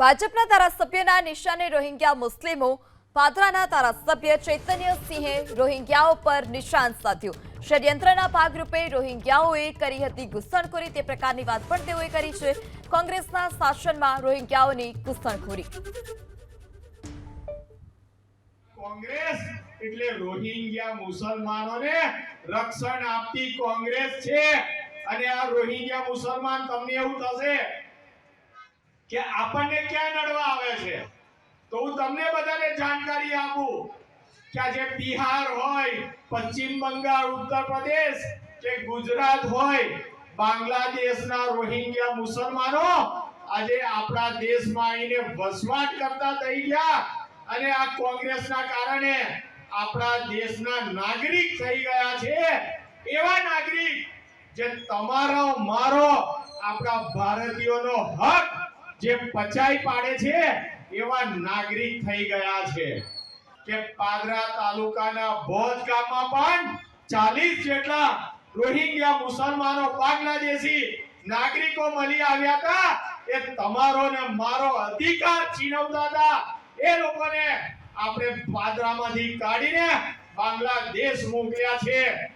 ભાજપના ધારાસભ્યના નિશાને રોહિંગ્યા મુસ્લિમો. પાદરાના ધારાસભ્ય ચૈતન્ય સિંહે રોહિંગ્યાઓ પર નિશાન સાધ્યું. ષડયંત્રના ભાગરૂપે રોહિંગ્યાઓએ કરી હતી ઘૂસણખોરી, તે પ્રકારની વાત પણ તેઓએ કરી છે. કોંગ્રેસના શાસનમાં રોહિંગ્યાઓની ઘૂસણખોરી. કોંગ્રેસ એટલે રોહિંગ્યા મુસલમાનોને રક્ષણ આપતી કોંગ્રેસ છે. અને આ રોહિંગ્યા મુસલમાન, તમને એવું થશે કે આપણને ક્યાં નડવા આવે છે? તો હું તમને બધાને જાણકારી આપું કે આજે બિહાર હોય, પશ્ચિમ બંગાળ, ઉત્તર પ્રદેશ, કે ગુજરાત હોય, બાંગ્લાદેશના રોહિંગ્યા મુસલમાનો આજે આપણા દેશમાં આવીને વસવાટ કરતા થઈ ગયા અને આ કોંગ્રેસના કારણે આપણા દેશના નાગરિક થઈ ગયા છે. એવા નાગરિક જે તમારો, મારો આપણા ભારતીયોનો હક જે પચાઈ પાડે છે, એવા નાગરિક થઈ ગયા છે. કે પાદરા તાલુકાના ભોજ ગામમાં પણ ચાલીસ જેટલા રોહિંગ્યા મુસલમાનો બાંગ્લાદેશી નાગરિકો મળી આવ્યા હતા. એ તમારો ને મારો અધિકાર છીનવતા હતા. એ લોકોને આપણે પાદરામાંથી કાઢીને બાંગ્લાદેશ મોકલ્યા છે.